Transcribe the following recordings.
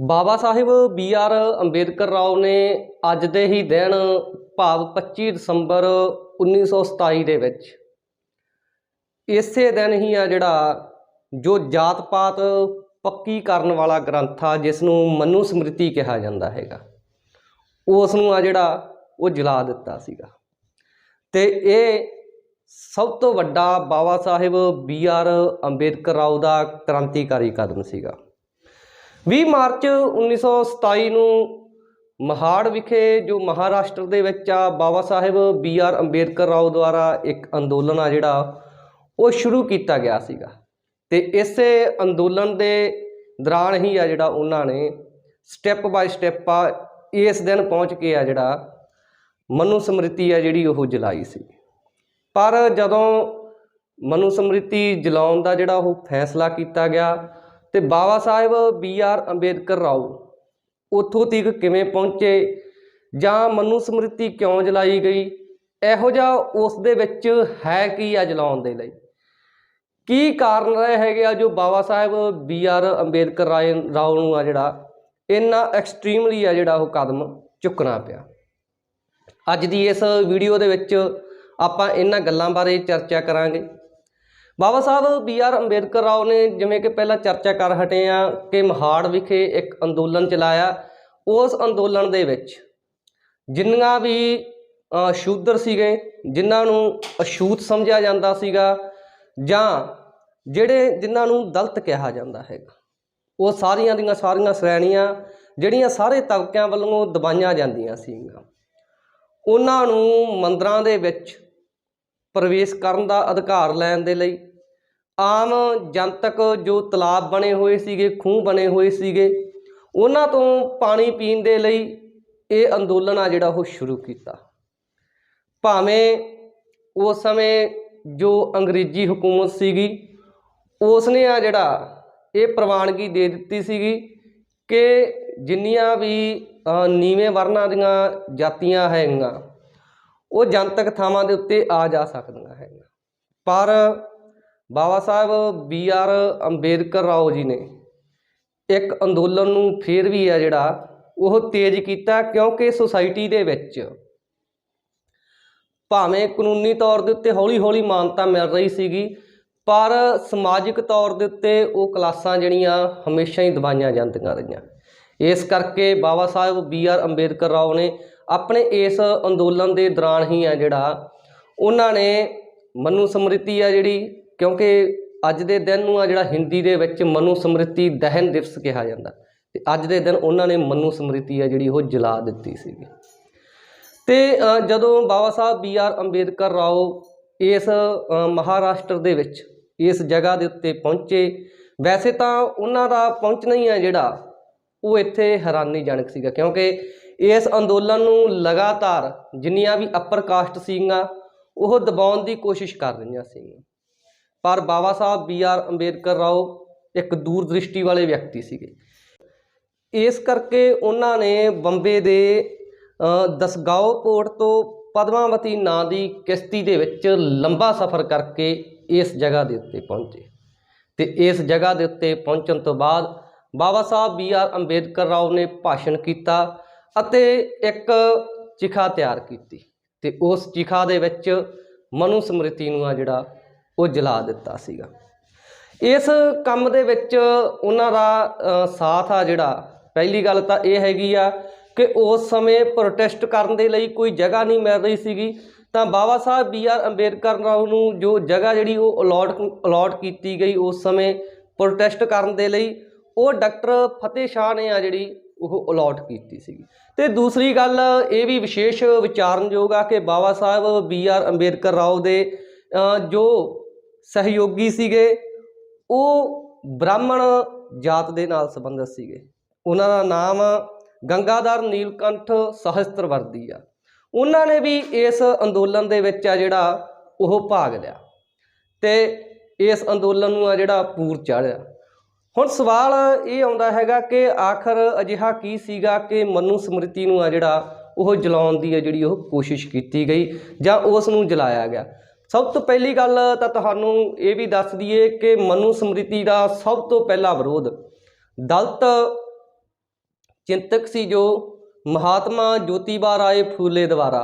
ਬਾਬਾ ਸਾਹਿਬ B R Ambedkar Rao ਨੇ ਅੱਜ ਦੇ ਹੀ ਦਿਨ ਭਾਵ 25 ਦਸੰਬਰ 1927 ਦੇ ਵਿੱਚ ਇਸੇ ਦਿਨ ਹੀ ਆ ਜਿਹੜਾ ਜੋ ਜਾਤ ਪਾਤ ਪੱਕੀ ਕਰਨ ਵਾਲਾ ਗ੍ਰੰਥ ਆ ਜਿਸ ਨੂੰ ਮਨੂ ਸਮ੍ਰਿਤੀ ਕਿਹਾ ਜਾਂਦਾ ਹੈਗਾ ਉਸ ਨੂੰ ਆ ਜਿਹੜਾ ਉਹ ਜਲਾ ਦਿੱਤਾ ਸੀਗਾ। ਤੇ ਇਹ ਸਭ ਤੋਂ ਵੱਡਾ ਬਾਬਾ ਸਾਹਿਬ ਬੀ ਆਰ ਅੰਬੇਦਕਰ ਰਾਓ ਦਾ ਕ੍ਰਾਂਤੀਕਾਰੀ ਕਦਮ ਸੀਗਾ। 20 ਮਾਰਚ 1927 ਨੂੰ ਮਹਾੜ ਵਿਖੇ ਜੋ ਮਹਾਰਾਸ਼ਟਰ ਦੇ ਵਿੱਚ ਆ, ਬਾਬਾ ਸਾਹਿਬ ਬੀ ਆਰ ਅੰਬੇਦਕਰ ਰਾਓ ਦੁਆਰਾ ਇੱਕ ਅੰਦੋਲਨ ਆ ਜਿਹੜਾ, ਉਹ ਸ਼ੁਰੂ ਕੀਤਾ ਗਿਆ ਸੀਗਾ। ਤੇ ਇਸੇ ਅੰਦੋਲਨ ਦੇ ਦੌਰਾਨ ਹੀ ਆ ਜਿਹੜਾ ਉਹਨਾਂ ਨੇ ਸਟੈਪ ਬਾਈ ਸਟੈਪ ਆ, ਇਸ ਦਿਨ ਪਹੁੰਚ ਕੇ ਆ ਜਿਹੜਾ ਮਨੂ ਸਮ੍ਰਿਤੀ ਆ ਜਿਹੜੀ ਉਹ ਜਲਾਈ ਸੀ। ਪਰ ਜਦੋਂ ਮਨੂ ਸਮ੍ਰਿਤੀ ਜਲਾਉਣ ਦਾ ਜਿਹੜਾ ਉਹ ਫੈਸਲਾ ਕੀਤਾ ਗਿਆ ਤੇ ਬਾਬਾ ਸਾਹਿਬ, ਬੀ ਆਰ ਅੰਬੇਦਕਰ ਰਾਓ ਉੱਥੋਂ ਤੀਕ ਕਿਵੇਂ ਪਹੁੰਚੇ ਜਾਂ ਮਨੂ ਸਮ੍ਰਿਤੀ ਕਿਉਂ ਜਲਾਈ ਗਈ? ਇਹੋ ਜਿਹਾ ਉਸ ਦੇ ਵਿੱਚ ਹੈ ਕੀ ਆ ਜਲਾਉਣ ਦੇ ਲਈ? ਕੀ ਕਾਰਨ ਰਹੇ ਹੈਗੇ ਆ ਜੋ ਬਾਬਾ ਸਾਹਿਬ, ਬੀ ਆਰ ਅੰਬੇਦਕਰ ਰਾਏ ਰਾਓ ਨੂੰ ਆ ਜਿਹੜਾ ਇੰਨਾ ਐਕਸਟ੍ਰੀਮਲੀ ਆ ਜਿਹੜਾ ਉਹ ਕਦਮ ਚੁੱਕਣਾ ਪਿਆ? ਅੱਜ ਦੀ ਇਸ ਵੀਡੀਓ ਦੇ ਵਿੱਚ ਆਪਾਂ ਇਹਨਾਂ ਗੱਲਾਂ ਬਾਰੇ ਚਰਚਾ ਕਰਾਂਗੇ। ਬਾਬਾ ਸਾਹਿਬ ਬੀ ਆਰ ਅੰਬੇਦਕਰ ਰਾਓ ਨੇ ਜਿਵੇਂ ਕਿ ਪਹਿਲਾਂ ਚਰਚਾ ਕਰ ਹਟੇ ਆ ਕਿ ਮਹਾੜ ਵਿਖੇ ਇੱਕ ਅੰਦੋਲਨ ਚਲਾਇਆ। ਉਸ ਅੰਦੋਲਨ ਦੇ ਵਿੱਚ ਜਿੰਨੀਆਂ ਵੀ ਸ਼ੂਦਰ ਸੀਗੇ ਜਿਨ੍ਹਾਂ ਨੂੰ ਅਛੂਤ ਸਮਝਿਆ ਜਾਂਦਾ ਸੀਗਾ ਜਾਂ ਜਿਹੜੇ ਜਿਨ੍ਹਾਂ ਨੂੰ ਦਲਤ ਕਿਹਾ ਜਾਂਦਾ ਹੈਗਾ, ਉਹ ਸਾਰੀਆਂ ਦੀਆਂ ਸਾਰੀਆਂ ਸ਼੍ਰੇਣੀਆਂ ਜਿਹੜੀਆਂ ਸਾਰੇ ਤਬਕਿਆਂ ਵੱਲੋਂ ਦਬਾਈਆਂ ਜਾਂਦੀਆਂ ਸੀਗੀਆਂ, ਉਹਨਾਂ ਨੂੰ ਮੰਦਰਾਂ ਦੇ ਵਿੱਚ ਪ੍ਰਵੇਸ਼ ਕਰਨ ਦਾ ਅਧਿਕਾਰ ਲੈਣ ਦੇ ਲਈ ਆਮ ਜਨਤਕ ਜੋ ਤਲਾਬ ਬਣੇ ਹੋਏ ਸੀਗੇ, ਖੂਹ ਬਣੇ ਹੋਏ ਸੀਗੇ, ਉਹਨਾਂ ਤੋਂ ਪਾਣੀ ਪੀਣ ਦੇ ਲਈ ਇਹ ਅੰਦੋਲਨ ਆ ਜਿਹੜਾ ਉਹ ਸ਼ੁਰੂ ਕੀਤਾ। ਭਾਵੇਂ ਉਸ ਸਮੇਂ ਜੋ ਅੰਗਰੇਜ਼ੀ ਹਕੂਮਤ ਸੀਗੀ ਉਸ ਨੇ ਆ ਜਿਹੜਾ ਇਹ ਪ੍ਰਵਾਨਗੀ ਦੇ ਦਿੱਤੀ ਸੀਗੀ ਕਿ ਜਿੰਨੀਆਂ ਵੀ ਨੀਵੇਂ ਵਰਨਾਂ ਦੀਆਂ ਜਾਤੀਆਂ ਹੈਗੀਆਂ, ਉਹ ਜਨਤਕ ਥਾਵਾਂ ਦੇ ਉੱਤੇ ਆ ਜਾ ਸਕਦੀਆਂ ਹੈਗੀਆਂ। ਪਰ ਬਾਬਾ ਸਾਹਿਬ, ਬੀ ਆਰ ਅੰਬੇਦਕਰ ਰਾਓ ਜੀ ਨੇ ਇੱਕ ਅੰਦੋਲਨ ਨੂੰ ਫੇਰ ਵੀ ਆ ਜਿਹੜਾ, ਉਹ ਤੇਜ਼ ਕੀਤਾ ਕਿਉਂਕਿ ਸੁਸਾਇਟੀ ਦੇ ਵਿੱਚ ਭਾਵੇਂ ਕਾਨੂੰਨੀ ਤੌਰ ਦੇ ਉੱਤੇ ਹੌਲੀ-ਹੌਲੀ ਮਾਨਤਾ ਮਿਲ ਰਹੀ ਸੀਗੀ, ਪਰ ਸਮਾਜਿਕ ਤੌਰ ਦੇ ਉੱਤੇ ਉਹ ਕਲਾਸਾਂ ਜਿਹੜੀਆਂ ਹਮੇਸ਼ਾ ਹੀ ਦਬਾਈਆਂ ਜਾਂਦੀਆਂ ਰਹੀਆਂ। ਇਸ ਕਰਕੇ ਬਾਬਾ ਸਾਹਿਬ, ਬੀ ਆਰ ਅੰਬੇਦਕਰ ਰਾਓ ਨੇ ਆਪਣੇ ਇਸ ਅੰਦੋਲਨ ਦੇ ਦੌਰਾਨ ਹੀ ਆ ਜਿਹੜਾ, ਉਹਨਾਂ ਨੇ ਮਨੂ ਸਮ੍ਰਿਤੀ ਆ ਜਿਹੜੀ ਕਿਉਂਕਿ ਅੱਜ ਦੇ ਦਿਨ ਨੂੰ ਆ ਜਿਹੜਾ ਹਿੰਦੀ ਦੇ ਵਿੱਚ ਮਨੂ ਸਮ੍ਰਿਤੀ ਦਹਨ ਦਿਵਸ ਕਿਹਾ ਜਾਂਦਾ। ਤੇ ਅੱਜ ਦੇ ਦਿਨ ਉਹਨਾਂ ਨੇ ਮਨੂ ਸਮ੍ਰਿਤੀ ਆ ਜਿਹੜੀ ਉਹ ਜਲਾ ਦਿੱਤੀ ਸੀਗੀ। ਤੇ ਜਦੋਂ ਬਾਬਾ ਸਾਹਿਬ ਬੀ ਆਰ ਅੰਬੇਦਕਰ ਰਾਓ ਇਸ ਮਹਾਰਾਸ਼ਟਰ ਦੇ ਵਿੱਚ ਇਸ ਜਗ੍ਹਾ ਦੇ ਉੱਤੇ ਪਹੁੰਚੇ, ਵੈਸੇ ਤਾਂ ਉਹਨਾਂ ਦਾ ਪਹੁੰਚਣਾ ਹੀ ਆ ਜਿਹੜਾ ਉਹ ਇੱਥੇ ਹੈਰਾਨੀਜਨਕ ਸੀਗਾ। ਕਿਉਂਕਿ ਇਸ ਅੰਦੋਲਨ ਨੂੰ ਲਗਾਤਾਰ ਜਿੰਨੀਆਂ ਵੀ ਅਪਰ ਕਾਸਟ ਸੀਗੀਆਂ, ਉਹ ਦਬਾਉਣ ਦੀ ਕੋਸ਼ਿਸ਼ ਕਰ ਰਹੀਆਂ ਸੀਗੀਆਂ। ਪਰ ਬਾਬਾ ਸਾਹਿਬ ਬੀ ਆਰ ਅੰਬੇਦਕਰ ਰਾਓ ਇੱਕ ਦੂਰ ਦ੍ਰਿਸ਼ਟੀ ਵਾਲੇ ਵਿਅਕਤੀ ਸੀਗੇ। ਇਸ ਕਰਕੇ ਉਹਨਾਂ ਨੇ ਬੰਬੇ ਦੇ ਦਸਗਾਓ ਪੋਰਟ ਤੋਂ ਪਦਮਾਵਤੀ ਨਾਂ ਦੀ ਕਿਸ਼ਤੀ ਦੇ ਵਿੱਚ ਲੰਬਾ ਸਫ਼ਰ ਕਰਕੇ ਇਸ ਜਗ੍ਹਾ ਦੇ ਉੱਤੇ ਪਹੁੰਚੇ। ਤੇ ਇਸ ਜਗ੍ਹਾ ਦੇ ਉੱਤੇ ਪਹੁੰਚਣ ਤੋਂ ਬਾਅਦ ਬਾਬਾ ਸਾਹਿਬ ਬੀ ਆਰ ਅੰਬੇਦਕਰ ਰਾਓ ਨੇ ਭਾਸ਼ਣ ਕੀਤਾ ਅਤੇ ਇੱਕ ਚਿਖਾ ਤਿਆਰ ਕੀਤੀ। ਤੇ ਉਸ ਚਿਖਾ ਦੇ ਵਿੱਚ ਮਨੂ ਸਮ੍ਰਿਤੀ ਨੂੰ ਆ ਜਿਹੜਾ ਉਹ ਜਲਾ ਦਿੱਤਾ ਸੀਗਾ। ਇਸ ਕੰਮ ਦੇ ਵਿੱਚ ਉਹਨਾਂ ਦਾ ਸਾਥ ਆ ਜਿਹੜਾ, ਪਹਿਲੀ ਗੱਲ ਤਾਂ ਇਹ ਹੈਗੀ ਆ ਕਿ ਉਸ ਸਮੇਂ ਪ੍ਰੋਟੈਸਟ ਕਰਨ ਦੇ ਲਈ ਕੋਈ ਜਗ੍ਹਾ ਨਹੀਂ ਮਿਲ ਰਹੀ ਸੀਗੀ। ਤਾਂ ਬਾਬਾ ਸਾਹਿਬ ਬੀ ਆਰ ਅੰਬੇਦਕਰ ਰਾਓ ਨੂੰ ਜੋ ਜਗ੍ਹਾ ਜਿਹੜੀ ਉਹ ਅਲਾਟ ਅਲਾਟ ਕੀਤੀ ਗਈ ਉਸ ਸਮੇਂ ਪ੍ਰੋਟੈਸਟ ਕਰਨ ਦੇ ਲਈ, ਉਹ ਡਾਕਟਰ ਫਤਿਹ ਸ਼ਾਹ ਨੇ ਆ ਜਿਹੜੀ ਉਹ ਅਲਾਟ ਕੀਤੀ ਸੀਗੀ। ਤੇ ਦੂਸਰੀ ਗੱਲ ਇਹ ਵੀ ਵਿਸ਼ੇਸ਼ ਵਿਚਾਰਨਯੋਗ ਆ ਕਿ ਬਾਬਾ ਸਾਹਿਬ ਬੀ ਆਰ ਅੰਬੇਦਕਰ ਰਾਓ ਦੇ ਜੋ ਸਹਿਯੋਗੀ ਸੀਗੇ। ਉਹ ਬ੍ਰਾਹਮਣ ਜਾਤ ਦੇ ਨਾਲ ਸੰਬੰਧਿਤ ਸੀਗੇ। ਉਹਨਾਂ ਦਾ ਨਾਮ ਗੰਗਾਧਰ ਨੀਲਕੰਠ ਸਹਸਤਰਵਰਦੀ ਆ। ਉਹਨਾਂ ਨੇ ਵੀ ਇਸ ਅੰਦੋਲਨ ਦੇ ਵਿੱਚ ਆ ਜਿਹੜਾ ਉਹ ਭਾਗ ਲਿਆ ਤੇ ਇਸ ਅੰਦੋਲਨ ਨੂੰ ਆ ਜਿਹੜਾ ਪੂਰ ਚਾੜਿਆ। ਹੁਣ ਸਵਾਲ ਇਹ ਆਉਂਦਾ ਹੈਗਾ ਕਿ ਆਖਰ ਅਜਿਹਾ ਕੀ ਸੀਗਾ ਕਿ ਮਨੂ ਸਮ੍ਰਿਤੀ ਨੂੰ ਆ ਜਿਹੜਾ ਉਹ ਜਲਾਉਣ ਦੀ ਆ ਜਿਹੜੀ ਉਹ ਕੋਸ਼ਿਸ਼ ਕੀਤੀ ਗਈ ਜਾਂ ਉਸ ਨੂੰ ਜਲਾਇਆ ਗਿਆ। ਸਭ ਤੋਂ ਪਹਿਲੀ ਗੱਲ ਤਾਂ ਤੁਹਾਨੂੰ ਇਹ ਵੀ ਦੱਸ ਦਈਏ ਕਿ ਮਨੂ ਸਮ੍ਰਿਤੀ ਦਾ ਸਭ ਤੋਂ ਪਹਿਲਾ ਵਿਰੋਧ ਦਲਤ ਚਿੰਤਕ ਸੀ ਜੋ ਮਹਾਤਮਾ ਜੋਤੀਬਾ ਰਾਏ ਫੂਲੇ ਦੁਆਰਾ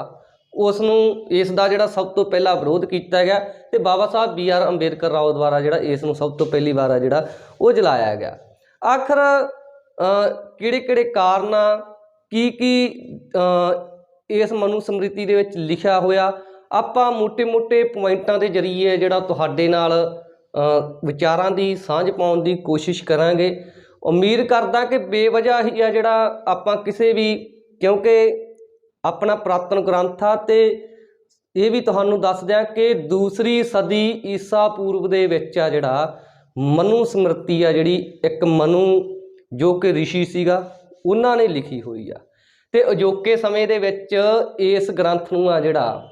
ਉਸ ਨੂੰ ਇਸ ਦਾ ਜਿਹੜਾ ਸਭ ਤੋਂ ਪਹਿਲਾ ਵਿਰੋਧ ਕੀਤਾ ਗਿਆ ਤੇ ਬਾਬਾ ਸਾਹਿਬ ਬੀ ਆਰ ਅੰਬੇਦਕਰ ਰਾਓ ਦੁਆਰਾ ਜਿਹੜਾ ਇਸ ਨੂੰ ਸਭ ਤੋਂ ਪਹਿਲੀ ਵਾਰ ਆ ਜਿਹੜਾ ਉਹ ਜਲਾਇਆ ਗਿਆ। ਆਖਰ ਕਿਹੜੇ ਕਿਹੜੇ ਕਾਰਨਾਂ, ਕੀ ਕੀ ਇਸ ਮਨੂ ਸਮ੍ਰਿਤੀ ਦੇ ਵਿੱਚ ਲਿਖਿਆ ਹੋਇਆ ਆਪਾਂ ਮੋٹے-ਮੋٹੇ ਪੁਆਇੰਟਾਂ ਦੇ ਜ਼ਰੀਏ ਜਿਹੜਾ ਤੁਹਾਡੇ ਨਾਲ ਵਿਚਾਰਾਂ ਦੀ ਸਾਂਝ ਪਾਉਣ ਦੀ ਕੋਸ਼ਿਸ਼ ਕਰਾਂਗੇ। ਉਮੀਦ ਕਰਦਾ ਕਿ ਬੇਵਜ੍ਹਾ ਹੀ ਆ ਜਿਹੜਾ ਆਪਾਂ ਕਿਸੇ ਵੀ, ਕਿਉਂਕਿ ਆਪਣਾ ਪ੍ਰਾਤਨ ਗ੍ਰੰਥ ਆ ਤੇ ਇਹ ਵੀ ਤੁਹਾਨੂੰ ਦੱਸ ਦਿਆਂ ਕਿ ਦੂਸਰੀ ਸਦੀ ਈਸਾ ਪੂਰਵ ਦੇ ਵਿੱਚ ਆ ਜਿਹੜਾ ਮਨੂ ਸਮਰਤੀ ਆ ਜਿਹੜੀ ਇੱਕ ਮਨੂ ਜੋ ਕਿ ਰਿਸ਼ੀ ਸੀਗਾ, ਉਹਨਾਂ ਨੇ ਲਿਖੀ ਹੋਈ ਆ। ਤੇ ਅਜੋਕੇ ਸਮੇਂ ਦੇ ਵਿੱਚ ਇਸ ਗ੍ਰੰਥ ਨੂੰ ਆ ਜਿਹੜਾ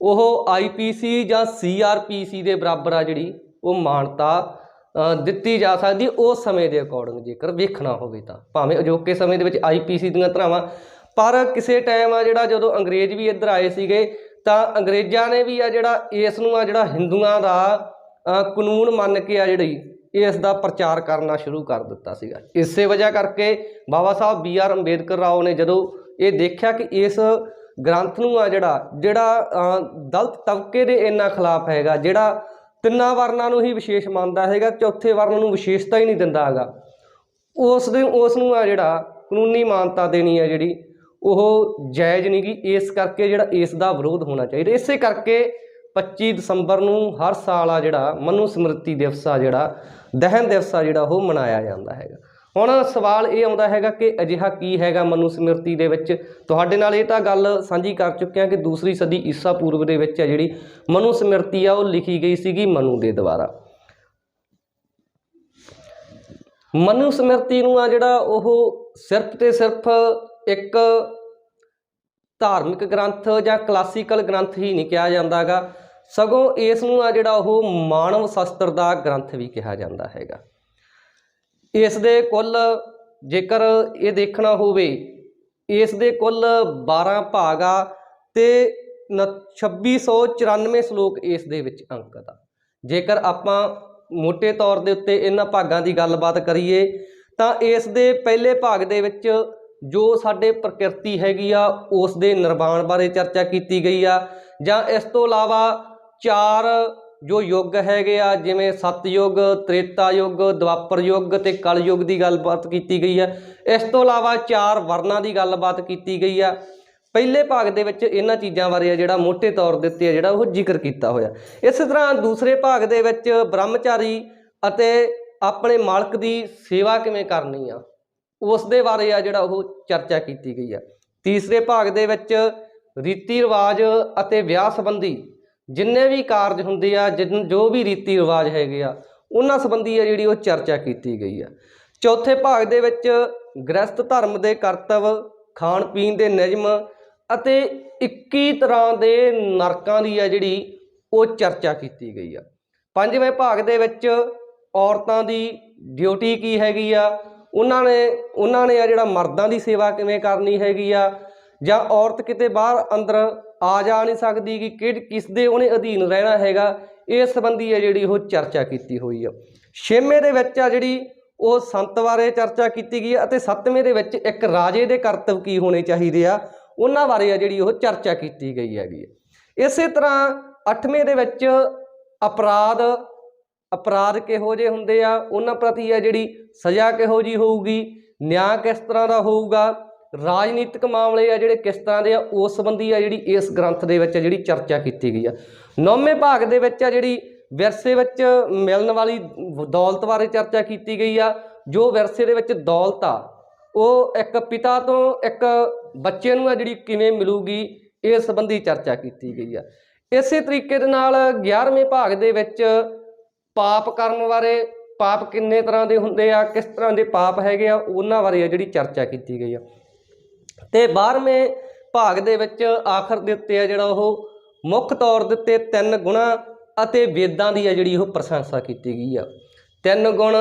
ਉਹ ਆਈਪੀਸੀ ਜਾਂ ਸੀਆਰਪੀਸੀ ਦੇ ਬਰਾਬਰ ਆ ਜਿਹੜੀ ਉਹ ਮਾਨਤਾ ਦਿੱਤੀ ਜਾ ਸਕਦੀ ਉਸ ਸਮੇਂ ਦੇ ਅਕੋਰਡਿੰਗ ਜੇਕਰ ਵੇਖਣਾ ਹੋਵੇ ਤਾਂ। ਭਾਵੇਂ ਅਜੋਕੇ ਸਮੇਂ ਦੇ ਵਿੱਚ ਆਈਪੀਸੀ ਦੀਆਂ ਧਰਾਵਾਂ, ਪਰ ਕਿਸੇ ਟਾਈਮ ਆ ਜਿਹੜਾ ਜਦੋਂ ਅੰਗਰੇਜ਼ ਵੀ ਇੱਧਰ ਆਏ ਸੀਗੇ, ਤਾਂ ਅੰਗਰੇਜ਼ਾਂ ਨੇ ਵੀ ਆ ਜਿਹੜਾ ਇਸ ਨੂੰ ਆ ਜਿਹੜਾ ਹਿੰਦੂਆਂ ਦਾ ਕਾਨੂੰਨ ਮੰਨ ਕੇ ਆ ਜਿਹੜੀ ਇਸ ਦਾ ਪ੍ਰਚਾਰ ਕਰਨਾ ਸ਼ੁਰੂ ਕਰ ਦਿੱਤਾ ਸੀਗਾ। ਇਸੇ ਵਜ੍ਹਾ ਕਰਕੇ ਬਾਬਾ ਸਾਹਿਬ ਬੀ ਆਰ ਅੰਬੇਦਕਰ ਰਾਓ ਨੇ ਜਦੋਂ ਇਹ ਦੇਖਿਆ ਕਿ ਇਸ ਗ੍ਰੰਥ ਨੂੰ ਆ ਜਿਹੜਾ ਜਿਹੜਾ ਦਲਤ ਤਬਕੇ ਦੇ ਇੰਨਾ ਖਿਲਾਫ ਹੈਗਾ, ਜਿਹੜਾ ਤਿੰਨਾਂ ਵਰਨਾਂ ਨੂੰ ਹੀ ਵਿਸ਼ੇਸ਼ ਮੰਨਦਾ ਹੈਗਾ, ਚੌਥੇ ਵਰਨ ਨੂੰ ਵਿਸ਼ੇਸ਼ਤਾ ਹੀ ਨਹੀਂ ਦਿੰਦਾ ਹੈਗਾ। ਉਸ ਦੇ, ਉਸ ਨੂੰ ਆ ਜਿਹੜਾ ਕਾਨੂੰਨੀ ਮਾਨਤਾ ਦੇਣੀ ਹੈ ਜਿਹੜੀ, ਉਹ ਜਾਇਜ਼ ਨਹੀਂ ਗੀ। ਇਸ ਕਰਕੇ ਜਿਹੜਾ, ਇਸ ਦਾ ਵਿਰੋਧ ਹੋਣਾ ਚਾਹੀਦਾ। ਇਸੇ ਕਰਕੇ 25 ਦਸੰਬਰ ਨੂੰ ਹਰ ਸਾਲ ਆ ਜਿਹੜਾ ਮਨੂ ਸਮ੍ਰਿਤੀ ਦਿਵਸ ਆ ਜਿਹੜਾ, ਦਹਨ ਦਿਵਸ ਆ ਜਿਹੜਾ, ਉਹ ਮਨਾਇਆ ਜਾਂਦਾ ਹੈਗਾ। ਹੁਣ ਸਵਾਲ ਇਹ ਆਉਂਦਾ ਹੈਗਾ ਕਿ ਅਜਿਹਾ ਕੀ ਹੈਗਾ ਮਨੂ ਸਮ੍ਰਿਤੀ ਦੇ ਵਿੱਚ? ਤੁਹਾਡੇ ਨਾਲ ਇਹ ਤਾਂ ਗੱਲ ਸਾਂਝੀ ਕਰ ਚੁੱਕੇ ਹਾਂ ਕਿ ਦੂਸਰੀ ਸਦੀ ਈਸਾ ਪੂਰਵ ਦੇ ਵਿੱਚ ਹੈ ਜਿਹੜੀ ਮਨੂ ਸਮ੍ਰਿਤੀ ਆ, ਉਹ ਲਿਖੀ ਗਈ ਸੀਗੀ ਮਨੂ ਦੇ ਦੁਆਰਾ। ਮਨੂ ਸਮ੍ਰਿਤੀ ਨੂੰ ਆ ਜਿਹੜਾ ਉਹ ਸਿਰਫ ਤੇ ਸਿਰਫ ਇੱਕ ਧਾਰਮਿਕ ਗ੍ਰੰਥ ਜਾਂ ਕਲਾਸੀਕਲ ਗ੍ਰੰਥ ਹੀ ਨਹੀਂ ਕਿਹਾ ਜਾਂਦਾਗਾ। ਸਗੋਂ ਇਸ ਨੂੰ ਆ ਜਿਹੜਾ ਉਹ ਮਾਨਵ ਸ਼ਾਸਤਰ ਦਾ ਗ੍ਰੰਥ ਵੀ ਕਿਹਾ ਜਾਂਦਾ ਹੈਗਾ। ਇਸ ਦੇ ਕੁੱਲ ਜੇਕਰ ਇਹ ਦੇਖਣਾ ਹੋਵੇ ਇਸ ਦੇ ਕੁੱਲ 12 ਭਾਗ ਆ ਤੇ ਨ- 2694 ਸ਼ਲੋਕ ਇਸ ਦੇ ਵਿੱਚ ਅੰਕਤ ਆ। ਜੇਕਰ ਆਪਾਂ ਮੋٹے ਤੌਰ ਦੇ ਉੱਤੇ ਇਹਨਾਂ ਭਾਗਾਂ ਦੀ ਗੱਲਬਾਤ ਕਰੀਏ, ਤਾਂ ਇਸ ਦੇ ਪਹਿਲੇ ਭਾਗ ਦੇ ਵਿੱਚ ਜੋ ਸਾਡੇ ਪ੍ਰਕਿਰਤੀ ਹੈਗੀ ਆ ਉਸ ਦੇ ਨਿਰਵਾਣ ਬਾਰੇ ਚਰਚਾ ਕੀਤੀ ਗਈ ਆ, ਜਾਂ ਇਸ ਤੋਂ ਇਲਾਵਾ ਚਾਰ ਜੋ ਯੁੱਗ ਹੈਗੇ ਆ, ਜਿਵੇਂ ਸਤਯੁਗ ਤ੍ਰੇਤਾ ਯੁੱਗ ਦੁਆਪਰ ਯੁੱਗ ਤੇ ਕਲਯੁੱਗ ਦੀ ਗੱਲਬਾਤ ਕੀਤੀ ਗਈ ਆ। ਇਸ ਤੋਂ ਇਲਾਵਾ ਚਾਰ ਵਰਨਾਂ ਦੀ ਗੱਲਬਾਤ ਕੀਤੀ ਗਈ ਆ। ਪਹਿਲੇ ਭਾਗ ਦੇ ਵਿੱਚ ਇਹਨਾਂ ਚੀਜ਼ਾਂ ਬਾਰੇ ਆ ਜਿਹੜਾ ਮੋٹے ਤੌਰ ਦੇ ਉੱਤੇ ਆ ਜਿਹੜਾ ਉਹ ਜ਼ਿਕਰ ਕੀਤਾ ਹੋਇਆ। ਇਸੇ ਤਰ੍ਹਾਂ ਦੂਸਰੇ ਭਾਗ ਦੇ ਵਿੱਚ ਬ੍ਰਹਮਚਾਰੀ ਅਤੇ ਆਪਣੇ ਮਾਲਕ ਦੀ ਸੇਵਾ ਕਿਵੇਂ ਕਰਨੀ ਆ, ਉਸ ਦੇ ਬਾਰੇ ਆ ਜਿਹੜਾ ਉਹ ਚਰਚਾ ਕੀਤੀ ਗਈ ਆ। ਤੀਸਰੇ ਭਾਗ ਦੇ ਵਿੱਚ ਰੀਤੀ ਰਿਵਾਜ ਅਤੇ ਵਿਆਹ ਸੰਬੰਧੀ ਜਿੰਨੇ ਵੀ ਕਾਰਜ ਹੁੰਦੇ ਆ, ਜਿਨ, ਜੋ ਵੀ ਰੀਤੀ ਰਿਵਾਜ ਹੈਗੇ ਆ, ਉਹਨਾਂ ਸੰਬੰਧੀ ਆ ਜਿਹੜੀ ਉਹ ਚਰਚਾ ਕੀਤੀ ਗਈ ਆ। ਚੌਥੇ ਭਾਗ ਦੇ ਵਿੱਚ ਗ੍ਰਸਥ ਧਰਮ ਦੇ ਕਰਤਵ, ਖਾਣ ਪੀਣ ਦੇ ਨਿਯਮ ਅਤੇ 21 ਤਰ੍ਹਾਂ ਦੇ ਨਰਕਾਂ ਦੀ ਆ ਜਿਹੜੀ ਉਹ ਚਰਚਾ ਕੀਤੀ ਗਈ ਆ। ਪੰਜਵੇਂ ਭਾਗ ਦੇ ਵਿੱਚ ਔਰਤਾਂ ਦੀ ਡਿਊਟੀ ਕੀ ਹੈਗੀ ਆ? ਉਹਨਾਂ ਨੇ ਉਹਨਾਂ ਨੇ ਆ ਜਿਹੜਾ ਮਰਦਾਂ ਦੀ ਸੇਵਾ ਕਿਵੇਂ ਕਰਨੀ ਹੈਗੀ ਆ? ਜਾਂ ਔਰਤ ਕਿਤੇ ਬਾਹਰ ਅੰਦਰ ਆ ਜਾ ਨਹੀਂ ਸਕਦੀ ਕਿ ਕਿਹੜ ਕਿਸ ਦੇ ਉਹਨੇ ਅਧੀਨ ਰਹਿਣਾ ਹੈਗਾ ਇਸ ਸੰਬੰਧੀ ਹੈ ਜਿਹੜੀ ਉਹ ਚਰਚਾ ਕੀਤੀ ਹੋਈ ਆ। ਛੇਵੇਂ ਦੇ ਵਿੱਚ ਆ ਜਿਹੜੀ ਉਹ ਸੰਤ ਬਾਰੇ ਚਰਚਾ ਕੀਤੀ ਗਈ ਹੈ ਅਤੇ ਸੱਤਵੇਂ ਦੇ ਵਿੱਚ ਇੱਕ ਰਾਜੇ ਦੇ ਕਰਤਵ ਕੀ ਹੋਣੇ ਚਾਹੀਦੇ ਆ, ਉਹਨਾਂ ਬਾਰੇ ਆ ਜਿਹੜੀ ਉਹ ਚਰਚਾ ਕੀਤੀ ਗਈ ਹੈਗੀ ਹੈ ਇਸੇ ਤਰ੍ਹਾਂ ਅੱਠਵੇਂ ਦੇ ਵਿੱਚ ਅਪਰਾਧ ਅਪਰਾਧ ਕਿਹੋ ਜਿਹੇ ਹੁੰਦੇ ਆ, ਉਹਨਾਂ ਪ੍ਰਤੀ ਆ ਜਿਹੜੀ ਸਜ਼ਾ ਕਿਹੋ ਜੀ ਹੋਊਗੀ, ਨਿਆਂ ਕਿਸ ਤਰ੍ਹਾਂ ਦਾ ਹੋਊਗਾ ਰਾਜਨੀਤਿਕ ਮਾਮਲੇ ਆ ਜਿਹੜੇ ਕਿਸ ਤਰ੍ਹਾਂ ਦੇ ਆ, ਉਸ ਸੰਬੰਧੀ ਆ ਜਿਹੜੀ ਇਸ ਗ੍ਰੰਥ ਦੇ ਵਿੱਚ ਆ ਜਿਹੜੀ ਚਰਚਾ ਕੀਤੀ ਗਈ ਆ। ਨੌਵੇਂ ਭਾਗ ਦੇ ਵਿੱਚ ਆ ਜਿਹੜੀ ਵਿਰਸੇ ਵਿੱਚ ਮਿਲਣ ਵਾਲੀ ਦੌਲਤ ਬਾਰੇ ਚਰਚਾ ਕੀਤੀ ਗਈ ਆ, ਜੋ ਵਿਰਸੇ ਦੇ ਵਿੱਚ ਦੌਲਤ ਆ, ਉਹ ਇੱਕ ਪਿਤਾ ਤੋਂ ਇੱਕ ਬੱਚੇ ਨੂੰ ਆ ਜਿਹੜੀ ਕਿਵੇਂ ਮਿਲੂਗੀ ਇਸ ਸੰਬੰਧੀ ਚਰਚਾ ਕੀਤੀ ਗਈ ਆ। ਇਸੇ ਤਰੀਕੇ ਦੇ ਨਾਲ 11ਵੇਂ ਭਾਗ ਦੇ ਵਿੱਚ ਪਾਪ ਕਰਨ ਬਾਰੇ, ਪਾਪ ਕਿੰਨੇ ਤਰ੍ਹਾਂ ਦੇ ਹੁੰਦੇ ਆ, ਕਿਸ ਤਰ੍ਹਾਂ ਦੇ ਪਾਪ ਹੈਗੇ ਆ, ਉਹਨਾਂ ਬਾਰੇ ਆ ਜਿਹੜੀ ਚਰਚਾ ਕੀਤੀ ਗਈ ਆ। ਤੇ 12ਵੇਂ ਭਾਗ ਦੇ ਵਿੱਚ ਆਖਰ ਦੇ ਉੱਤੇ ਆ ਜਿਹੜਾ ਉਹ ਮੁੱਖ ਤੌਰ ਦੇ ਉੱਤੇ ਤਿੰਨ ਗੁਣਾ ਅਤੇ ਵੇਦਾਂ ਦੀ ਆ ਜਿਹੜੀ ਉਹ ਪ੍ਰਸ਼ੰਸਾ ਕੀਤੀ ਗਈ ਆ। ਤਿੰਨ ਗੁਣ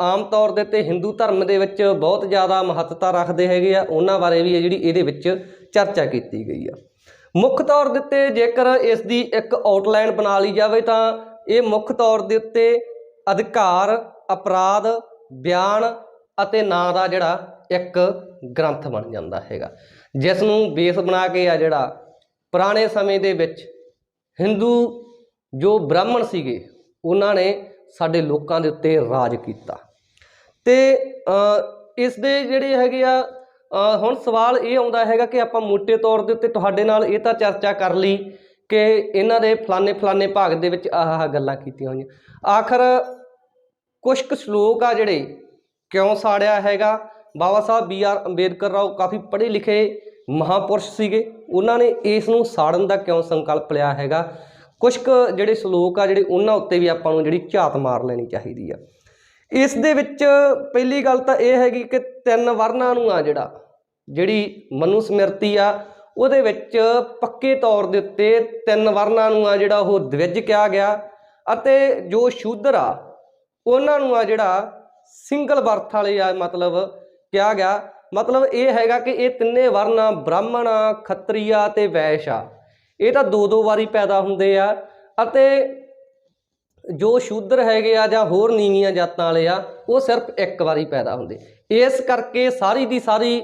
ਆਮ ਤੌਰ ਦੇ ਉੱਤੇ ਹਿੰਦੂ ਧਰਮ ਦੇ ਵਿੱਚ ਬਹੁਤ ਜ਼ਿਆਦਾ ਮਹੱਤਤਾ ਰੱਖਦੇ ਹੈਗੇ ਆ। ਉਹਨਾਂ ਬਾਰੇ ਵੀ ਆ ਜਿਹੜੀ ਇਹਦੇ ਵਿੱਚ ਚਰਚਾ ਕੀਤੀ ਗਈ ਆ। ਮੁੱਖ ਤੌਰ ਦੇ ਉੱਤੇ ਜੇਕਰ ਇਸ ਦੀ ਇੱਕ ਆਊਟਲਾਈਨ ਬਣਾ ਲਈ ਜਾਵੇ ਤਾਂ ਇਹ ਮੁੱਖ ਤੌਰ ਦੇ ਉੱਤੇ ਅਧਿਕਾਰ, ਅਪਰਾਧ, ਬਿਆਨ ਅਤੇ ਨਾਂ ਦਾ ਜਿਹੜਾ ਇੱਕ ਗ੍ਰੰਥ ਬਣ ਜਾਂਦਾ ਹੈਗਾ। ਜਿਸ ਨੂੰ ਬੇਸ ਬਣਾ ਕੇ ਆ ਜਿਹੜਾ ਪੁਰਾਣੇ ਸਮੇਂ ਦੇ ਵਿੱਚ ਹਿੰਦੂ ਜੋ ਬ੍ਰਾਹਮਣ ਸੀਗੇ, ਉਹਨਾਂ ਨੇ ਸਾਡੇ ਲੋਕਾਂ ਦੇ ਉੱਤੇ ਰਾਜ ਕੀਤਾ। ਤੇ ਇਸ ਦੇ ਜਿਹੜੇ ਹੈਗੇ ਆ ਹੁਣ ਸਵਾਲ ਇਹ ਆਉਂਦਾ ਹੈਗਾ ਕਿ ਆਪਾਂ ਮੋٹے ਤੌਰ ਦੇ ਉੱਤੇ ਤੁਹਾਡੇ ਨਾਲ ਇਹ ਤਾਂ ਚਰਚਾ ਕਰ ਲਈ ਕਿ ਇਹਨਾਂ ਦੇ ਫਲਾਣੇ ਫਲਾਣੇ ਭਾਗ ਦੇ ਵਿੱਚ ਆਹ ਆਹ ਗੱਲਾਂ ਕੀਤੀਆਂ ਹੋਈਆਂ। ਆਖਰ ਕੁਝ ਕੁ ਸ਼ਲੋਕ ਆ ਜਿਹੜੇ ਕਿਉਂ ਸਾੜਿਆ ਹੈਗਾ? ਬਾਬਾ ਸਾਹਿਬ ਬੀ ਆਰ ਅੰਬੇਦਕਰ ਰਾਓ ਕਾਫੀ ਪੜ੍ਹੇ ਲਿਖੇ ਮਹਾਪੁਰਸ਼ ਸੀਗੇ। ਉਹਨਾਂ ਨੇ ਇਸ ਨੂੰ ਸਾੜਨ ਦਾ ਕਿਉਂ ਸੰਕਲਪ ਲਿਆ ਹੈਗਾ? ਕੁਝ ਕੁ ਜਿਹੜੇ ਸ਼ਲੋਕ ਆ, ਜਿਹੜੇ ਉਹਨਾਂ ਉੱਤੇ ਵੀ ਆਪਾਂ ਨੂੰ ਜਿਹੜੀ ਝਾਤ ਮਾਰ ਲੈਣੀ ਚਾਹੀਦੀ ਆ। ਇਸ ਦੇ ਵਿੱਚ ਪਹਿਲੀ ਗੱਲ ਤਾਂ ਇਹ ਹੈਗੀ ਕਿ ਤਿੰਨ ਵਰਨਾਂ ਨੂੰ ਆ ਜਿਹੜਾ, ਜਿਹੜੀ ਮਨੂ ਸਮਿਰਤੀ ਆ, ਉਹਦੇ ਵਿੱਚ ਪੱਕੇ ਤੌਰ ਦੇ ਉੱਤੇ ਤਿੰਨ ਵਰਨਾਂ ਨੂੰ ਆ ਜਿਹੜਾ ਉਹ ਦਵਿਜ ਕਿਹਾ ਗਿਆ ਅਤੇ ਜੋ ਸ਼ੂਦਰ ਆ, ਉਹਨਾਂ ਨੂੰ ਆ ਜਿਹੜਾ ਸਿੰਗਲ ਬਰਥ ਵਾਲੇ ਆ ਮਤਲਬ ਕਿਹਾ ਗਿਆ? ਮਤਲਬ ਇਹ ਹੈਗਾ ਕਿ ਇਹ ਤਿੰਨੇ ਵਰਨ ਆ, ਬ੍ਰਾਹਮਣ ਆ, ਖੱਤਰੀਆ ਤੇ ਵੈਸ਼ ਆ। ਇਹ ਤਾਂ ਦੋ ਦੋ ਵਾਰੀ ਪੈਦਾ ਹੁੰਦੇ ਆ ਅਤੇ ਜੋ ਸ਼ੂਦਰ ਹੈਗੇ ਆ ਜਾਂ ਹੋਰ ਨੀਵੀਆਂ ਜਾਤਾਂ ਵਾਲੇ ਆ ਉਹ ਸਿਰਫ ਇੱਕ ਵਾਰੀ ਪੈਦਾ ਹੁੰਦੇ। ਇਸ ਕਰਕੇ ਸਾਰੀ ਦੀ ਸਾਰੀ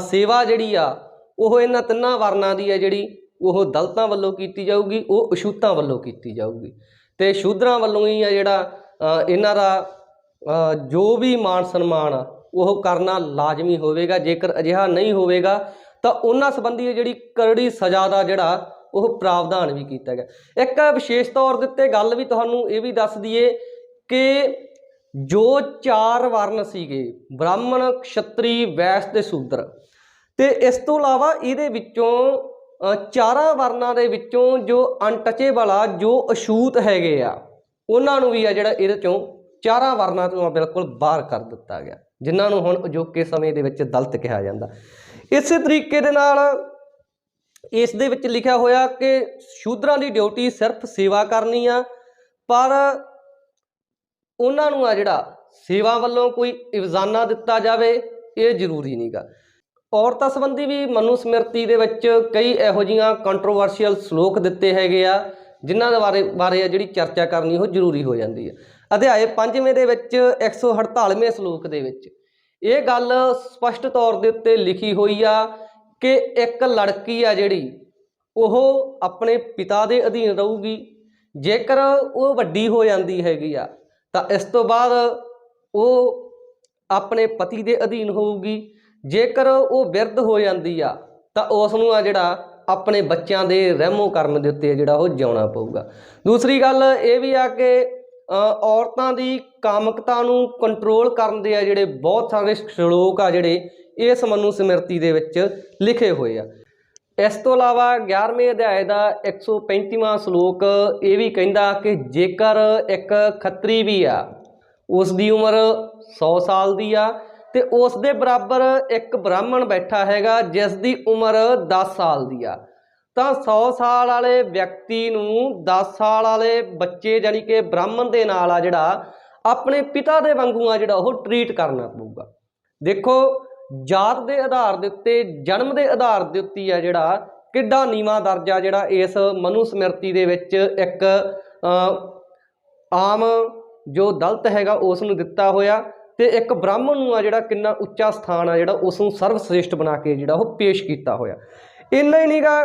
ਸੇਵਾ ਜਿਹੜੀ ਆ ਉਹ ਇਹਨਾਂ ਤਿੰਨਾਂ ਵਰਨਾਂ ਦੀ ਹੈ ਜਿਹੜੀ ਉਹ ਦਲਤਾਂ ਵੱਲੋਂ ਕੀਤੀ ਜਾਊਗੀ ਉਹ ਅਛੂਤਾਂ ਵੱਲੋਂ ਕੀਤੀ ਜਾਊਗੀ। ਤੇ ਸ਼ੂਦਰਾਂ ਵੱਲੋਂ ਹੀ ਆ ਜਿਹੜਾ ਇਹਨਾਂ ਦਾ ਜੋ ਵੀ ਮਾਨ ਸਨਮਾਨ ਉਹ ਕਰਨਾ ਲਾਜ਼ਮੀ ਹੋਵੇਗਾ। ਜੇਕਰ ਅਜਿਹਾ ਨਹੀਂ ਹੋਵੇਗਾ, ਤਾਂ ਉਹਨਾਂ ਸੰਬੰਧੀ ਜਿਹੜੀ ਕਰੜੀ ਸਜ਼ਾ ਦਾ ਜਿਹੜਾ, ਉਹ ਪ੍ਰਾਵਧਾਨ ਵੀ ਕੀਤਾ ਗਿਆ। ਇੱਕ ਵਿਸ਼ੇਸ਼ ਤੌਰ ਦੇ ਉੱਤੇ ਗੱਲ ਵੀ ਤੁਹਾਨੂੰ ਇਹ ਵੀ ਦੱਸ ਦਈਏ ਕਿ ਜੋ ਚਾਰ ਵਰਨ ਸੀਗੇ, ਬ੍ਰਾਹਮਣ ਖੱਤਰੀ ਵੈਸ਼ ਤੇ ਸ਼ੂਦਰ ਤੇ ਇਸ ਤੋਂ ਇਲਾਵਾ ਇਹਦੇ ਵਿੱਚੋਂ ਚਾਰਾਂ ਵਰਨਾਂ ਦੇ ਵਿੱਚੋਂ ਜੋ ਅਨਟਚੇਬਲ ਆ ਜੋ ਅਛੂਤ ਹੈਗੇ ਆ, ਉਹਨਾਂ ਨੂੰ ਵੀ ਆ ਜਿਹੜਾ ਇਹਦੇ ਚੋਂ ਚਾਰਾਂ ਵਰਨਾਂ ਤੋਂ ਬਿਲਕੁਲ ਬਾਹਰ ਕਰ ਦਿੱਤਾ ਗਿਆ, ਜਿਨ੍ਹਾਂ ਨੂੰ ਹੁਣ ਅਜੋਕੇ ਸਮੇਂ ਦੇ ਵਿੱਚ ਦਲਤ ਕਿਹਾ ਜਾਂਦਾ। ਇਸੇ ਤਰੀਕੇ ਦੇ ਨਾਲ ਇਸ ਦੇ ਵਿੱਚ ਲਿਖਿਆ ਹੋਇਆ ਕਿ ਸ਼ੂਦਰਾਂ ਦੀ ਡਿਊਟੀ ਸਿਰਫ ਸੇਵਾ ਕਰਨੀ ਆ, ਪਰ ਉਹਨਾਂ ਨੂੰ ਆ ਜਿਹੜਾ ਸੇਵਾ ਵੱਲੋਂ ਕੋਈ ਇਵਜ਼ਾਨਾ ਦਿੱਤਾ ਜਾਵੇ, ਇਹ ਜ਼ਰੂਰੀ ਨਹੀਂਗਾ। ਔਰਤਾਂ ਸੰਬੰਧੀ ਵੀ ਮਨੂ ਸਮਿਰਤੀ ਦੇ ਵਿੱਚ ਕਈ ਇਹੋ ਜੀਆਂ ਕੰਟਰੋਵਰਸ਼ੀਅਲ ਸ਼ਲੋਕ ਦਿੱਤੇ ਹੈਗੇ ਆ, ਜਿਨ੍ਹਾਂ ਦੇ ਬਾਰੇ ਬਾਰੇ ਆ ਜਿਹੜੀ ਚਰਚਾ ਕਰਨੀ, ਉਹ ਜ਼ਰੂਰੀ ਹੋ ਜਾਂਦੀ ਹੈ ਅਧਿਆਏ 5ਵੇਂ ਦੇ ਵਿੱਚ 148ਵੇਂ ਸ਼ਲੋਕ ਦੇ ਵਿੱਚ। ਇਹ ਗੱਲ ਸਪਸ਼ਟ ਤੌਰ ਦੇ ਉੱਤੇ ਲਿਖੀ ਹੋਈ ਆ ਕਿ ਇੱਕ ਲੜਕੀ ਆ ਜਿਹੜੀ, ਉਹ ਆਪਣੇ ਪਿਤਾ ਦੇ ਅਧੀਨ ਰਹੂਗੀ। ਜੇਕਰ ਉਹ ਵੱਡੀ ਹੋ ਜਾਂਦੀ ਹੈਗੀ ਆ, ਤਾਂ ਇਸ ਤੋਂ ਬਾਅਦ ਉਹ ਆਪਣੇ ਪਤੀ ਦੇ ਅਧੀਨ ਹੋਊਗੀ। ਜੇਕਰ ਉਹ ਬਿਰਧ ਹੋ ਜਾਂਦੀ ਆ, ਤਾਂ ਉਸ ਨੂੰ ਆ ਜਿਹੜਾ ਆਪਣੇ ਬੱਚਿਆਂ ਦੇ ਰਹਿਮੋ ਕਰਮ ਦੇ ਉੱਤੇ ਜਿਹੜਾ ਉਹ ਜਿਉਣਾ ਪਊਗਾ। ਦੂਸਰੀ ਗੱਲ ਇਹ ਵੀ ਆ ਕਿ ਔਰਤਾਂ ਦੀ ਕਾਮਕਤਾ ਨੂੰ ਕੰਟਰੋਲ ਕਰਨ ਦੇ ਆ ਜਿਹੜੇ ਬਹੁਤ ਸਾਰੇ ਸ਼ਲੋਕ ਆ ਜਿਹੜੇ ਇਸ ਮਨੂ ਸਮਿਰਤੀ ਦੇ ਵਿੱਚ ਲਿਖੇ ਹੋਏ ਆ। ਇਸ ਤੋਂ ਇਲਾਵਾ 11ਵੇਂ ਅਧਿਆਇ ਦਾ 135ਵਾਂ ਸ਼ਲੋਕ ਇਹ ਵੀ ਕਹਿੰਦਾ ਕਿ ਜੇਕਰ ਇੱਕ ਖੱਤਰੀ ਵੀ ਆ ਉਸ ਦੀ ਉਮਰ 100 ਸਾਲ ਦੀ ਆ ਤੇ ਉਸ ਦੇ ਬਰਾਬਰ ਇੱਕ ਬ੍ਰਾਹਮਣ ਬੈਠਾ ਹੈਗਾ ਜਿਸ ਦੀ ਉਮਰ 10 ਸਾਲ ਦੀ ਆ। ਤਾਂ 100 ਸਾਲ ਵਾਲੇ ਵਿਅਕਤੀ ਨੂੰ 10 ਸਾਲ ਵਾਲੇ ਬੱਚੇ ਜਾਨੀ ਕਿ ਬ੍ਰਾਹਮਣ ਦੇ ਨਾਲ ਆ ਜਿਹੜਾ, ਆਪਣੇ ਪਿਤਾ ਦੇ ਵਾਂਗੂ ਆ ਜਿਹੜਾ ਉਹ ਟਰੀਟ ਕਰਨਾ ਪਊਗਾ। ਦੇਖੋ, ਜਾਤ ਦੇ ਆਧਾਰ ਦੇ ਉੱਤੇ, ਜਨਮ ਦੇ ਆਧਾਰ ਦੇ ਉੱਤੇ ਆ ਜਿਹੜਾ, ਕਿੱਡਾ ਨੀਵਾਂ ਦਰਜਾ ਜਿਹੜਾ ਇਸ ਮਨੂ ਸਮਿਰਤੀ ਦੇ ਵਿੱਚ ਇੱਕ ਆਮ ਜੋ ਦਲਤ ਹੈਗਾ ਉਸ ਨੂੰ ਦਿੱਤਾ ਹੋਇਆ ਤੇ ਇੱਕ ਬ੍ਰਾਹਮਣ ਨੂੰ ਆ ਜਿਹੜਾ ਕਿੰਨਾ ਉੱਚਾ ਸਥਾਨ ਆ ਜਿਹੜਾ ਉਸ ਨੂੰ ਸਰਵ ਸ੍ਰੇਸ਼ਟ ਬਣਾ ਕੇ ਜਿਹੜਾ ਉਹ ਪੇਸ਼ ਕੀਤਾ ਹੋਇਆ। ਇੰਨਾ ਹੀ ਨਹੀਂਗਾ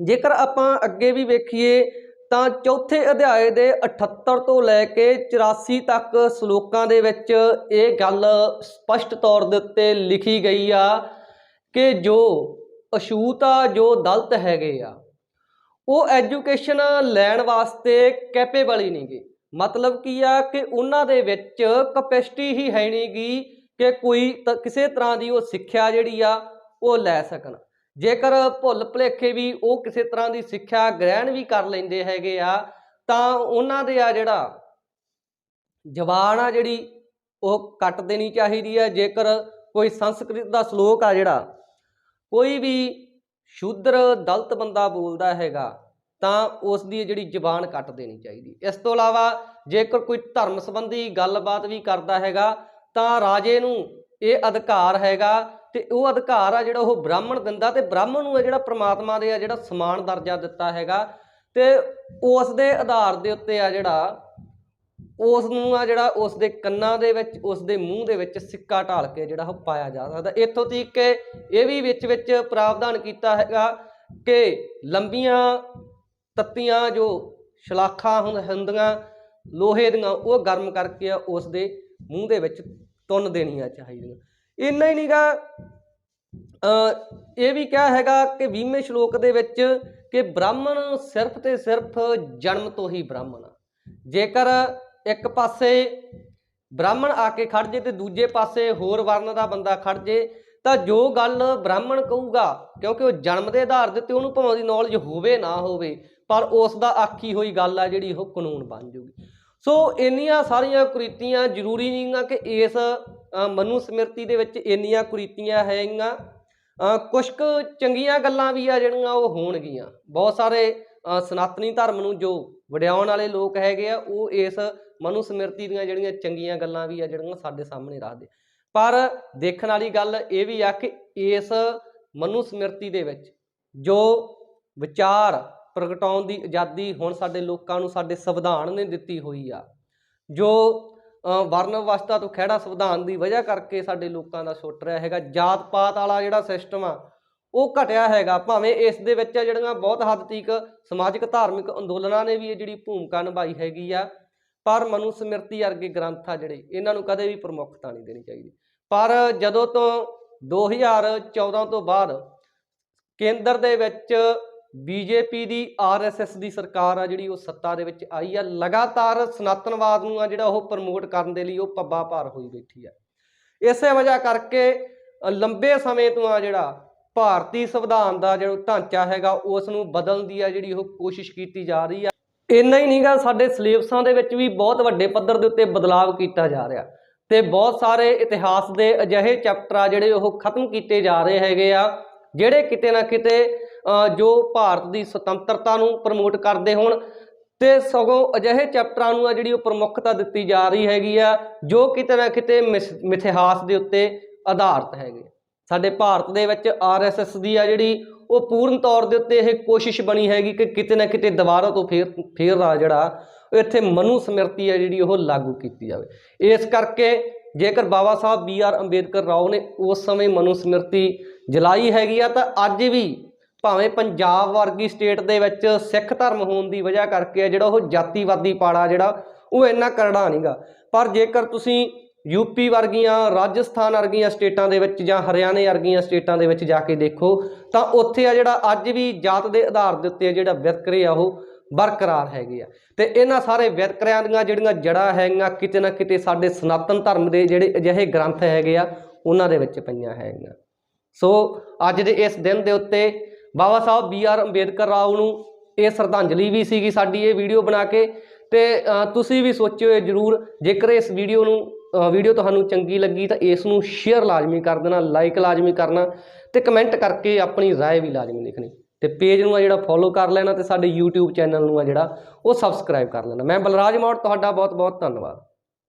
ਜੇਕਰ ਆਪਾਂ ਅੱਗੇ ਵੀ ਵੇਖੀਏ, ਤਾਂ ਚੌਥੇ ਅਧਿਆਏ ਦੇ 78 ਤੋਂ ਲੈ ਕੇ 84 ਤੱਕ ਸ਼ਲੋਕਾਂ ਦੇ ਵਿੱਚ ਇਹ ਗੱਲ ਸਪਸ਼ਟ ਤੌਰ ਦੇ ਉੱਤੇ ਲਿਖੀ ਗਈ ਆ ਕਿ ਜੋ ਅਛੂਤ ਆ, ਜੋ ਦਲਤ ਹੈਗੇ ਆ, ਉਹ ਐਜੂਕੇਸ਼ਨ ਲੈਣ ਵਾਸਤੇ ਕੈਪੇਬਲ ਹੀ ਨਹੀਂਗੇ ਮਤਲਬ ਕੀ ਆ ਕਿ ਉਹਨਾਂ ਦੇ ਵਿੱਚ ਕਪੈਸਿਟੀ ਹੀ ਹੈ ਨਹੀਂਗੀ ਕਿ ਕੋਈ ਤ- ਕਿਸੇ ਤਰ੍ਹਾਂ ਦੀ ਉਹ ਸਿੱਖਿਆ ਜਿਹੜੀ ਆ, ਉਹ ਲੈ ਸਕਣ। ਜੇਕਰ ਭੁੱਲ ਭੁਲੇਖੇ ਵੀ ਉਹ ਕਿਸੇ ਤਰ੍ਹਾਂ ਦੀ ਸਿੱਖਿਆ ਗ੍ਰਹਿਣ ਵੀ ਕਰ ਲੈਂਦੇ ਹੈਗੇ ਆ, ਤਾਂ ਉਹਨਾਂ ਦੇ ਆ ਜਿਹੜਾ ਜ਼ਬਾਨ ਆ ਜਿਹੜੀ, ਉਹ ਕੱਟ ਦੇਣੀ ਚਾਹੀਦੀ ਹੈ ਜੇਕਰ ਕੋਈ ਸੰਸਕ੍ਰਿਤ ਦਾ ਸ਼ਲੋਕ ਆ ਜਿਹੜਾ, ਕੋਈ ਵੀ ਸ਼ੂਦਰ ਦਲਤ ਬੰਦਾ ਬੋਲਦਾ ਹੈਗਾ, ਤਾਂ ਉਸ ਦੀ ਜਿਹੜੀ ਜ਼ਬਾਨ ਕੱਟ ਦੇਣੀ ਚਾਹੀਦੀ। ਇਸ ਤੋਂ ਇਲਾਵਾ ਜੇਕਰ ਕੋਈ ਧਰਮ ਸੰਬੰਧੀ ਗੱਲਬਾਤ ਵੀ ਕਰਦਾ ਹੈਗਾ, ਤਾਂ ਰਾਜੇ ਨੂੰ ਇਹ ਅਧਿਕਾਰ ਹੈਗਾ ਤੇ ਉਹ ਅਧਿਕਾਰ ਆ ਜਿਹੜਾ ਉਹ ਬ੍ਰਾਹਮਣ ਦਿੰਦਾ ਤੇ ਬ੍ਰਾਹਮਣ ਨੂੰ ਆ ਜਿਹੜਾ ਪ੍ਰਮਾਤਮਾ ਦੇ ਆ ਜਿਹੜਾ ਸਮਾਨ ਦਰਜਾ ਦਿੱਤਾ ਹੈਗਾ ਤੇ ਉਸ ਦੇ ਆਧਾਰ ਦੇ ਉੱਤੇ ਆ ਜਿਹੜਾ ਉਸ ਨੂੰ ਆ ਜਿਹੜਾ ਉਸ ਦੇ ਕੰਨਾਂ ਦੇ ਵਿੱਚ, ਉਸ ਦੇ ਮੂੰਹ ਦੇ ਵਿੱਚ ਸਿੱਕਾ ਢਾਲ ਕੇ ਜਿਹੜਾ ਉਹ ਪਾਇਆ ਜਾ ਸਕਦਾ। ਇੱਥੋਂ ਤੀਕ ਕਿ ਇਹ ਵੀ ਵਿੱਚ ਵਿੱਚ ਪ੍ਰਾਵਧਾਨ ਕੀਤਾ ਹੈਗਾ ਕਿ ਲੰਬੀਆਂ ਤੱਤੀਆਂ ਜੋ ਸ਼ਲਾਖਾਂ ਹੁੰਦ- ਹੁੰਦੀਆਂ ਲੋਹੇ ਦੀਆਂ ਉਹ ਗਰਮ ਕਰਕੇ ਉਸ ਦੇ ਮੂੰਹ ਦੇ ਵਿੱਚ ਤੁੰਨ ਦੇਣੀਆਂ ਚਾਹੀਦੀਆਂ। ਇੰਨਾ ਹੀ ਨਹੀਂਗਾ। ਇਹ ਵੀ ਕਿਹਾ ਹੈਗਾ ਕਿ 20ਵੇਂ ਸ਼ਲੋਕ ਦੇ ਵਿੱਚ ਕਿ ਬ੍ਰਾਹਮਣ ਸਿਰਫ ਤੇ ਸਿਰਫ ਜਨਮ ਤੋਂ ਹੀ ਬ੍ਰਾਹਮਣ ਆ। ਜੇਕਰ ਇੱਕ ਪਾਸੇ ਬ੍ਰਾਹਮਣ ਆ ਕੇ ਖੜ ਜੇ ਤੇ ਦੂਜੇ ਪਾਸੇ ਹੋਰ ਵਰਨ ਦਾ ਬੰਦਾ ਖੜ ਜੇ, ਤਾਂ ਜੋ ਗੱਲ ਬ੍ਰਾਹਮਣ ਕਹੂਗਾ, ਕਿਉਂਕਿ ਉਹ ਜਨਮ ਦੇ ਆਧਾਰ ਦੇ ਉੱਤੇ ਉਹਨੂੰ ਭਾਵੇਂ ਦੀ ਨੌਲੇਜ ਹੋਵੇ ਨਾ ਹੋਵੇ, ਪਰ ਉਸ ਦਾ ਆਖੀ ਹੋਈ ਗੱਲ ਆ ਜਿਹੜੀ ਉਹ ਕਾਨੂੰਨ ਬਣ ਜੂਗੀ। ਸੋ ਇੰਨੀਆਂ ਸਾਰੀਆਂ ਕੁਰੀਤੀਆਂ ਜ਼ਰੂਰੀ ਨਹੀਂਗਾ ਕਿ ਇਸ ਮਨੂ ਸਮਿਰਤੀ ਦੇ ਵਿੱਚ ਇੰਨੀਆਂ ਕੁਰੀਤੀਆਂ ਹੈਗੀਆਂ ਅ, ਕੁਛ ਕੁ ਚੰਗੀਆਂ ਗੱਲਾਂ ਵੀ ਆ ਜਿਹੜੀਆਂ ਉਹ ਹੋਣਗੀਆਂ। ਬਹੁਤ ਸਾਰੇ ਸਨਾਤਨੀ ਧਰਮ ਨੂੰ ਜੋ ਵਡਿਆਉਣ ਵਾਲੇ ਲੋਕ ਹੈਗੇ ਆ ਉਹ ਇਸ ਮਨੂ ਸਮਿਰਤੀ ਦੀਆਂ ਜਿਹੜੀਆਂ ਚੰਗੀਆਂ ਗੱਲਾਂ ਵੀ ਆ ਜਿਹੜੀਆਂ ਸਾਡੇ ਸਾਹਮਣੇ ਰੱਖਦੇ ਪਰ ਦੇਖਣ ਵਾਲੀ ਗੱਲ ਇਹ ਵੀ ਆ ਕਿ ਇਸ ਮਨੂ ਸਮਿਰਤੀ ਦੇ ਵਿੱਚ ਜੋ ਵਿਚਾਰ ਪ੍ਰਗਟਾਉਣ ਦੀ ਆਜ਼ਾਦੀ ਹੁਣ ਸਾਡੇ ਲੋਕਾਂ ਨੂੰ ਸਾਡੇ ਸੰਵਿਧਾਨ ਨੇ ਦਿੱਤੀ ਹੋਈ ਆ ਜੋ ਵਰਨ ਅਵਸਥਾ ਤੋਂ ਖਹਿੜਾ ਸੰਵਿਧਾਨ ਦੀ ਵਜ੍ਹਾ ਕਰਕੇ ਸਾਡੇ ਲੋਕਾਂ ਦਾ ਛੁੱਟ ਰਿਹਾ ਹੈਗਾ। ਜਾਤ ਪਾਤ ਵਾਲਾ ਜਿਹੜਾ ਸਿਸਟਮ ਆ, ਉਹ ਘਟਿਆ ਹੈਗਾ। ਭਾਵੇਂ ਇਸ ਦੇ ਵਿੱਚ ਜਿਹੜੀਆਂ ਬਹੁਤ ਹੱਦ ਤੀਕ ਸਮਾਜਿਕ, ਧਾਰਮਿਕ ਅੰਦੋਲਨਾਂ ਨੇ ਵੀ ਇਹ ਜਿਹੜੀ ਭੂਮਿਕਾ ਨਿਭਾਈ ਹੈਗੀ ਆ, ਪਰ ਮਨੂ ਸਮਿਰਤੀ ਵਰਗੇ ਗ੍ਰੰਥ ਆ ਜਿਹੜੇ, ਇਹਨਾਂ ਨੂੰ ਕਦੇ ਵੀ ਪ੍ਰਮੁੱਖਤਾ ਨਹੀਂ ਦੇਣੀ ਚਾਹੀਦੀ। ਪਰ ਜਦੋਂ ਤੋਂ 2014 ਤੋਂ ਬਾਅਦ ਕੇਂਦਰ ਦੇ ਵਿੱਚ ਬੀਜੇਪੀ ਦੀ ਆਰਐਸਐਸ ਦੀ ਸਰਕਾਰ ਆ ਜਿਹੜੀ ਉਹ ਸੱਤਾ ਦੇ ਵਿੱਚ ਆਈ ਆ, ਲਗਾਤਾਰ ਸਨਾਤਨਵਾਦ ਨੂੰ ਆ ਜਿਹੜਾ ਉਹ ਪ੍ਰਮੋਟ ਕਰਨ ਦੇ ਲਈ ਉਹ ਪੱਬਾ ਭਾਰ ਹੋਈ ਬੈਠੀ ਆ। ਇਸੇ ਵਜ੍ਹਾ ਕਰਕੇ ਲੰਬੇ ਸਮੇਂ ਤੋਂ ਆ ਜਿਹੜਾ ਭਾਰਤੀ ਸੰਵਿਧਾਨ ਦਾ ਜਿਹੜਾ ਢਾਂਚਾ ਹੈਗਾ, ਉਸ ਨੂੰ ਬਦਲਣ ਦੀ ਆ ਜਿਹੜੀ ਉਹ ਕੋਸ਼ਿਸ਼ ਕੀਤੀ ਜਾ ਰਹੀ ਆ। ਇੰਨਾ ਹੀ ਨਹੀਂਗਾ ਸਾਡੇ ਸਿਲੇਬਸਾਂ ਦੇ ਵਿੱਚ ਵੀ ਬਹੁਤ ਵੱਡੇ ਪੱਧਰ ਦੇ ਉੱਤੇ ਬਦਲਾਵ ਕੀਤਾ ਜਾ ਰਿਹਾ ਤੇ ਬਹੁਤ ਸਾਰੇ ਇਤਿਹਾਸ ਦੇ ਅਜਿਹੇ ਚੈਪਟਰ ਆ ਜਿਹੜੇ ਉਹ ਖਤਮ ਕੀਤੇ ਜਾ ਰਹੇ ਹੈਗੇ ਆ, ਜਿਹੜੇ ਕਿਤੇ ਨਾ ਕਿਤੇ ਜੋ ਭਾਰਤ ਦੀ ਸੁਤੰਤਰਤਾ ਨੂੰ ਪ੍ਰਮੋਟ ਕਰਦੇ ਹੋਣ ਤੇ ਸਗੋਂ ਅਜਿਹੇ ਚੈਪਟਰਾਂ ਨੂੰ ਆ ਜਿਹੜੀ ਉਹ ਪ੍ਰਮੁੱਖਤਾ ਦਿੱਤੀ ਜਾ ਰਹੀ ਹੈਗੀ ਆ, ਜੋ ਕਿਤੇ ਨਾ ਕਿਤੇ ਮਿਸ- ਮਿਥਿਹਾਸ ਦੇ ਉੱਤੇ ਆਧਾਰਿਤ ਹੈਗੇ ਸਾਡੇ ਭਾਰਤ ਦੇ ਵਿੱਚ ਆਰਐਸਐਸ ਦੀ ਆ ਜਿਹੜੀ ਉਹ ਪੂਰਨ ਤੌਰ ਦੇ ਉੱਤੇ ਇਹ ਕੋਸ਼ਿਸ਼ ਬਣੀ ਹੈਗੀ ਕਿ ਕਿਤੇ ਨਾ ਕਿਤੇ ਦੁਬਾਰਾ ਤੋਂ ਫੇਰ ਫੇਰ ਆ ਜਿਹੜਾ ਇੱਥੇ ਮਨੂ ਸਮਿਰਤੀ ਆ ਜਿਹੜੀ ਉਹ ਲਾਗੂ ਕੀਤੀ ਜਾਵੇ। ਇਸ ਕਰਕੇ ਜੇਕਰ ਬਾਬਾ ਸਾਹਿਬ ਬੀ ਆਰ ਅੰਬੇਦਕਰ ਰਾਓ ਨੇ ਉਸ ਸਮੇਂ ਮਨੂ ਸਮਿਰਤੀ ਜਲਾਈ ਹੈਗੀ ਆ, ਤਾਂ ਅੱਜ ਵੀ ਭਾਵੇਂ ਪੰਜਾਬ ਵਰਗੀ ਸਟੇਟ ਦੇ ਵਿੱਚ ਸਿੱਖ ਧਰਮ ਹੋਣ ਦੀ ਵਜ੍ਹਾ ਕਰਕੇ ਆ, ਜਿਹੜਾ ਉਹ ਜਾਤੀਵਾਦੀ ਪਾੜਾ ਜਿਹੜਾ, ਉਹ ਇੰਨਾ ਕਰੜਾ ਨਹੀਂਗਾ ਪਰ ਜੇਕਰ ਤੁਸੀਂ ਯੂਪੀ ਵਰਗੀਆਂ, ਰਾਜਸਥਾਨ ਵਰਗੀਆਂ ਸਟੇਟਾਂ ਦੇ ਵਿੱਚ ਜਾਂ ਹਰਿਆਣੇ ਵਰਗੀਆਂ ਸਟੇਟਾਂ ਦੇ ਵਿੱਚ ਜਾ ਕੇ ਦੇਖੋ, ਤਾਂ ਉੱਥੇ ਆ ਜਿਹੜਾ ਅੱਜ ਵੀ ਜਾਤ ਦੇ ਆਧਾਰ ਦੇ ਉੱਤੇ ਜਿਹੜਾ ਵਿਤਕਰੇ ਆ, ਉਹ ਬਰਕਰਾਰ ਹੈਗੇ ਆ। ਤੇ ਇਹਨਾਂ ਸਾਰੇ ਵਿਤਕਰਿਆਂ ਦੀਆਂ ਜਿਹੜੀਆਂ ਜੜ੍ਹਾਂ ਹੈਗੀਆਂ, ਕਿਤੇ ਨਾ ਕਿਤੇ ਸਾਡੇ ਸਨਾਤਨ ਧਰਮ ਦੇ ਜਿਹੜੇ ਅਜਿਹੇ ਗ੍ਰੰਥ ਹੈਗੇ ਆ, ਉਹਨਾਂ ਦੇ ਵਿੱਚ ਪਈਆਂ ਹੈਗੀਆਂ। ਸੋ ਅੱਜ ਦੇ ਇਸ ਦਿਨ ਦੇ ਉੱਤੇ ਬਾਬਾ ਸਾਹਿਬ ਬੀ ਆਰ ਅੰਬੇਦਕਰ ਰਾਓ ਨੂੰ ਇਹ ਸ਼ਰਧਾਂਜਲੀ ਵੀ ਸੀਗੀ ਸਾਡੀ ਇਹ ਵੀਡੀਓ ਬਣਾ ਕੇ ਤੇ ਅ, ਤੁਸੀਂ ਵੀ ਸੋਚਿਓ ਇਹ ਜਰੂਰ ਜੇਕਰ ਇਸ ਵੀਡੀਓ ਨੂੰ ਅ, ਵੀਡੀਓ ਤੁਹਾਨੂੰ ਚੰਗੀ ਲੱਗੀ ਤਾਂ ਇਸ ਨੂੰ ਸ਼ੇਅਰ ਲਾਜ਼ਮੀ ਕਰ ਦੇਣਾ ਲਾਈਕ ਲਾਜ਼ਮੀ ਕਰਨਾ ਤੇ ਕਮੈਂਟ ਕਰਕੇ ਆਪਣੀ رائے ਵੀ ਲਾਜ਼ਮੀ ਲਿਖਣੀ ਤੇ ਪੇਜ ਨੂੰ ਆ ਜਿਹੜਾ ਫੋਲੋ ਕਰ ਲੈਣਾ ਤੇ ਸਾਡੇ YouTube ਚੈਨਲ ਨੂੰ ਆ ਜਿਹੜਾ ਉਹ ਸਬਸਕ੍ਰਾਈਬ ਕਰ ਲੈਣਾ ਮੈਂ ਬਲਰਾਜ ਮੌੜ ਤੁਹਾਡਾ ਬਹੁਤ ਬਹੁਤ ਧੰਨਵਾਦ